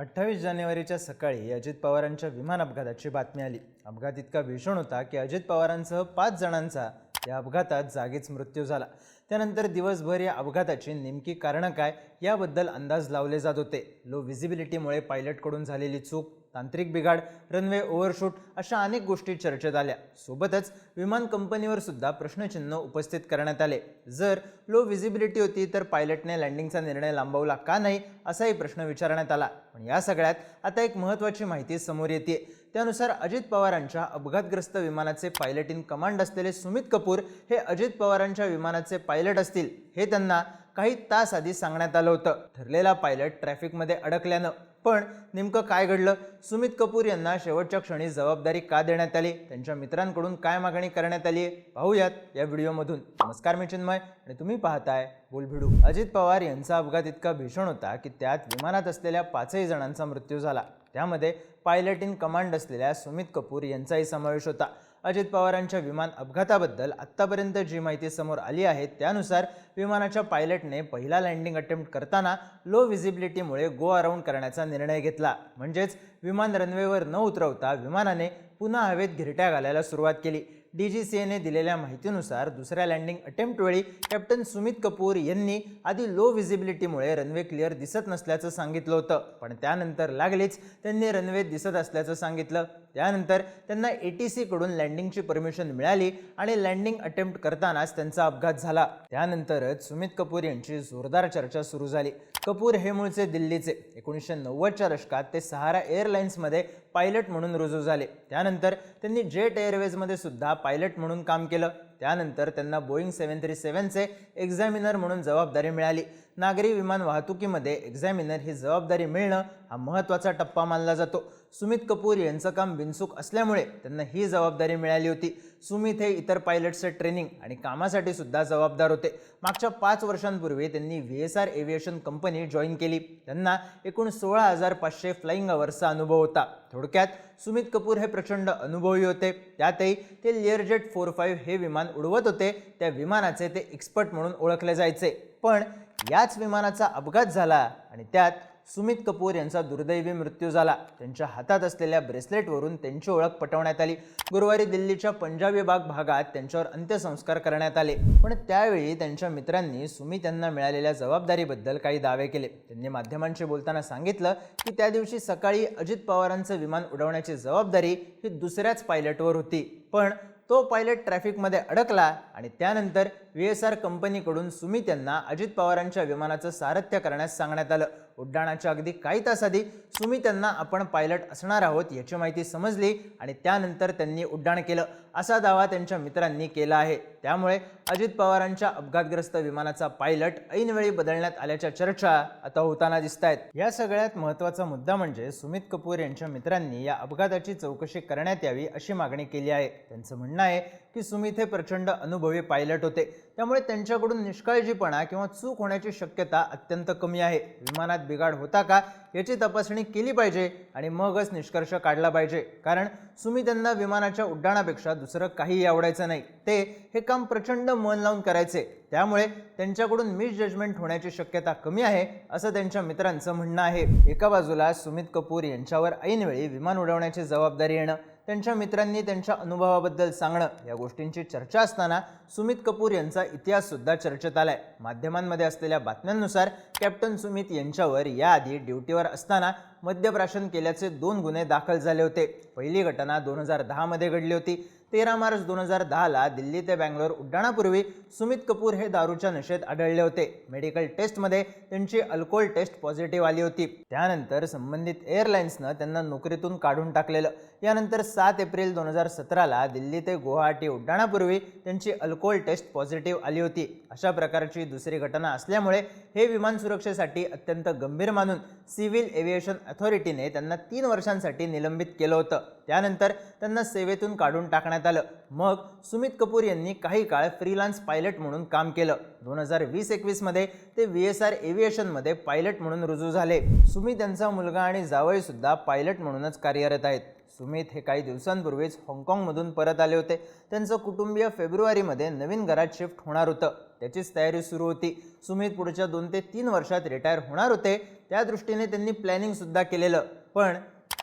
अठ्ठावीस जानेवारीच्या सकाळी अजित पवारांच्या विमान अपघाताची बातमी आली. अपघात इतका भीषण होता की अजित पवारांसह पाच जणांचा या अपघातात जागीच मृत्यू झाला. त्यानंतर दिवसभर या अपघाताची नेमकी कारणं काय याबद्दल अंदाज लावले जात होते. लो व्हिजिबिलिटीमुळे पायलटकडून झालेली चूक तांत्रिक बिघाड रनवे ओव्हरशूट अशा अनेक गोष्टी चर्चेत आल्या. सोबतच विमान कंपनीवर सुद्धा प्रश्नचिन्ह उपस्थित करण्यात आले. जर लो व्हिजिबिलिटी होती तर पायलटने लँडिंगचा निर्णय लांबवला का नाही असाही प्रश्न विचारण्यात आला. पण या सगळ्यात आता एक महत्त्वाची माहिती समोर येते त्यानुसार अजित पवारांच्या अपघातग्रस्त विमानाचे पायलट इन कमांड असलेले सुमित कपूर हे अजित पवारांच्या विमानाचे पायलट असतील हे त्यांना काही तास आधी सांगण्यात आलं होतं. ठरलेला पायलट ट्रॅफिकमध्ये अडकल्यानं. पण नेमकं काय घडलं? सुमित कपूर यांना शेवटच्या क्षणी जबाबदारी का देण्यात आली? त्यांच्या मित्रांकडून काय मागणी करण्यात आली आहे पाहूयात या व्हिडिओमधून. नमस्कार मी चिन्मय आणि तुम्ही पाहताय बोलभिडू. अजित पवार यांचा अपघात इतका भीषण होता की त्यात विमानात असलेल्या पाचही जणांचा मृत्यू झाला. त्यामध्ये पायलट इन कमांड असलेल्या सुमित कपूर यांचाही समावेश होता. अजित पवारांच्या विमान अपघाताबद्दल आत्तापर्यंत जी माहिती समोर आली आहे त्यानुसार विमानाच्या पायलटने पहिला लँडिंग अटेम्प्ट करताना लो व्हिजिबिलिटीमुळे गो अराऊंड करण्याचा निर्णय घेतला. म्हणजेच विमान रनवेवर न उतरवता विमानाने पुन्हा हवेत घिरट्या घालायला सुरुवात केली. डी जी सी एने दिलेल्या माहितीनुसार दुसऱ्या लँडिंग अटेम्प्टवेळी कॅप्टन सुमित कपूर यांनी आधी लो व्हिजिबिलिटीमुळे रनवे क्लिअर दिसत नसल्याचं सांगितलं होतं. पण त्यानंतर लागलीच त्यांनी रनवे दिसत असल्याचं सांगितलं. त्यानंतर त्यांना ए टी सीकडून लँडिंगची परमिशन मिळाली आणि लँडिंग अटेम्प्ट करतानाच त्यांचा अपघात झाला. त्यानंतरच सुमित कपूर यांची जोरदार चर्चा सुरू झाली. कपूर हे मूळचे दिल्लीचे. एकोणीसशे नव्वदच्या दशकात ते सहारा एअरलाइन्समध्ये पायलट म्हणून रुजू झाले. त्यानंतर त्यांनी जेट एअरवेजमध्ये सुद्धा पायलट म्हणून काम केलं. त्यानंतर त्यांना बोईंग सेवन थ्री सेवनचे एक्झामिनर म्हणून जबाबदारी मिळाली. नागरी विमान वाहतुकीमध्ये एक्झामिनर ही जबाबदारी मिळणं हा महत्त्वाचा टप्पा मानला जातो. सुमित कपूर यांचं काम बिनसुख असल्यामुळे त्यांना ही जबाबदारी मिळाली होती. सुमित हे इतर पायलट्सचे ट्रेनिंग आणि कामासाठी सुद्धा जबाबदार होते. मागच्या पाच वर्षांपूर्वी त्यांनी V S R aviation company join केली. त्यांना एकूण सोळा हजार पाचशे फ्लाईंग अवर्सचा अनुभव होता. थोडक्यात सुमित कपूर हे प्रचंड अनुभवी होते. त्यातही ते लिअरजेट फोर फाईव्ह हे विमान उडवत होते. त्या विमानाचे ते एक्सपर्ट म्हणून ओळखले जायचे. पण याच विमानाचा अपघात झाला आणि त्यात सुमित कपूर यांचा दुर्दैवी मृत्यू झाला. त्यांच्या हातात असलेल्या ब्रेसलेटवरून त्यांची ओळख पटवण्यात आली. गुरुवारी दिल्लीच्या पंजाबी बाग भागात त्यांच्यावर अंत्यसंस्कार करण्यात आले. पण त्यावेळी त्यांच्या मित्रांनी सुमित यांना मिळालेल्या जबाबदारीबद्दल काही दावे केले. त्यांनी माध्यमांशी बोलताना सांगितलं की त्या दिवशी सकाळी अजित पवारांचं विमान उडवण्याची जबाबदारी ही दुसऱ्याच पायलटवर होती. पण तो पायलट ट्रॅफिकमध्ये अडकला आणि त्यानंतर व्ही एस आर कंपनीकडून सुमित यांना अजित पवारांच्या विमानाचं सारथ्य करण्यास सांगण्यात आलं. उड्डाणाच्या अगदी काही तास आधी सुमित यांना आपण पायलट असणार आहोत याची माहिती समजली आणि त्यानंतर त्यांनी उड्डाण केलं. असा दावा त्यांच्या मित्रांनी केला आहे. त्यामुळे अजित पवारांच्या अपघातग्रस्त विमानाचा पायलट ऐनवेळी बदलण्यात आल्याच्या चर्चा आता होताना दिसत आहेत या सगळ्यात महत्त्वाचा मुद्दा म्हणजे सुमित कपूर यांच्या मित्रांनी या अपघाताची चौकशी करण्यात यावी अशी मागणी केली आहे. त्यांचं म्हणणं आहे की सुमित हे प्रचंड अनुभवी पायलट होते. त्यामुळे त्यांच्याकडून निष्काळजीपणा किंवा चूक होण्याची शक्यता अत्यंत कमी आहे. विमानात बिघाड होता का याची तपासणी केली पाहिजे आणि मगच निष्कर्ष काढला पाहिजे. कारण सुमित यांना विमानाच्या उड्डाणापेक्षा दुसरं काहीही आवडायचं नाही. ते हे काम प्रचंड मन लावून करायचे. त्यामुळे त्यांच्याकडून मिस जजमेंट होण्याची शक्यता कमी आहे असं त्यांच्या मित्रांचं म्हणणं आहे. एका बाजूला सुमित कपूर यांच्यावर ऐनवेळी विमान उडवण्याची जबाबदारी येणं त्यांच्या मित्रांनी त्यांच्या अनुभवाबद्दल सांगणं या गोष्टींची चर्चा असताना सुमित कपूर यांचा इतिहाससुद्धा चर्चेत आलाय. माध्यमांमध्ये असलेल्या बातम्यांनुसार कॅप्टन सुमित यांच्यावर याआधी ड्युटीवर असताना मद्यप्राशन केल्याचे दोन गुन्हे दाखल झाले होते. पहिली घटना दोन हजार दहामध्ये घडली होती. तेरा मार्च दोन हजार दहाला दिल्ली ते बँगलोर उड्डाणापूर्वी सुमित कपूर हे दारूच्या नशेत आढळले होते. मेडिकल टेस्टमध्ये त्यांची अल्कोहोल टेस्ट पॉझिटिव्ह आली होती. त्यानंतर संबंधित एअरलाईन्सनं त्यांना नोकरीतून काढून टाकलेलं. यानंतर सात एप्रिल दोन हजार सतराला दिल्ली ते गुवाहाटी उड्डाणापूर्वी त्यांची अल्कोहोल टेस्ट पॉझिटिव्ह आली होती. अशा प्रकारची दुसरी घटना असल्यामुळे हे विमान सुरक्षेसाठी अत्यंत गंभीर मानून सिव्हिल एव्हिएशन अथॉरिटीने त्यांना तीन वर्षांसाठी निलंबित केलं होतं. त्यानंतर त्यांना सेवेतून काढून टाकण्यात आलं. मग सुमित कपूर यांनी काही काळ फ्रीलान्स पायलट म्हणून काम केलं. दोन हजार वीस एकवीसमध्ये ते व्ही एस आर एव्हिएशनमध्ये पायलट म्हणून रुजू झाले. सुमित यांचा मुलगा आणि जावई सुद्धा पायलट म्हणूनच कार्यरत आहेत. सुमित हे काही दिवसांपूर्वीच हाँगकाँगमधून परत आले होते. त्यांचं कुटुंबीय फेब्रुवारीमध्ये नवीन घरात शिफ्ट होणार होतं. त्याचीच तयारी सुरू होती. सुमित पुढच्या दोन ते तीन वर्षात रिटायर होणार होते. त्या दृष्टीने त्यांनी प्लॅनिंगसुद्धा केलेलं. पण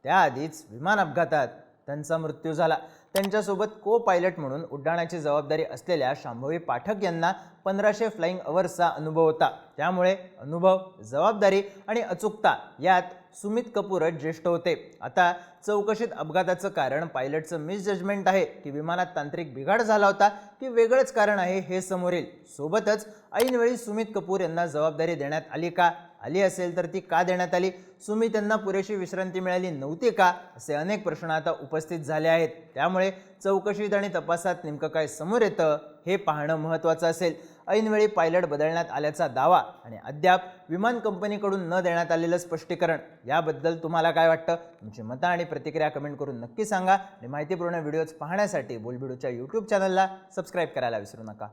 त्याआधीच विमान अपघातात त्यांचा मृत्यू झाला. त्यांच्यासोबत को पायलट म्हणून उड्डाणाची जबाबदारी असलेल्या शांभवी पाठक यांना पंधराशे फ्लाईंग अवर्सचा अनुभव होता. त्यामुळे अनुभव जबाबदारी आणि अचूकता यात सुमित कपूरच ज्येष्ठ होते. आता चौकशीत अपघाताचं कारण पायलटचं मिसजजमेंट आहे की विमानात तांत्रिक बिघाड झाला होता की वेगळंच कारण आहे हे समोर येईल सोबतच ऐनवेळी सुमित कपूर यांना जबाबदारी देण्यात आली का? आली असेल तर ती का देण्यात आली? सुमित त्यांना पुरेशी विश्रांती मिळाली नव्हती का? असे अनेक प्रश्न आता उपस्थित झाले आहेत. त्यामुळे चौकशीत आणि तपासात नेमकं काय समोर येतं हे पाहणं महत्त्वाचं असेल. ऐनवेळी पायलट बदलण्यात आल्याचा दावा आणि अद्याप विमान कंपनीकडून न देण्यात आलेलं स्पष्टीकरण याबद्दल तुम्हाला काय वाटतं? तुमची मतं आणि प्रतिक्रिया कमेंट करून नक्की सांगा. आणि माहितीपूर्ण व्हिडिओज पाहण्यासाठी बोलबिडूच्या यूट्यूब चॅनलला सबस्क्राईब करायला विसरू नका.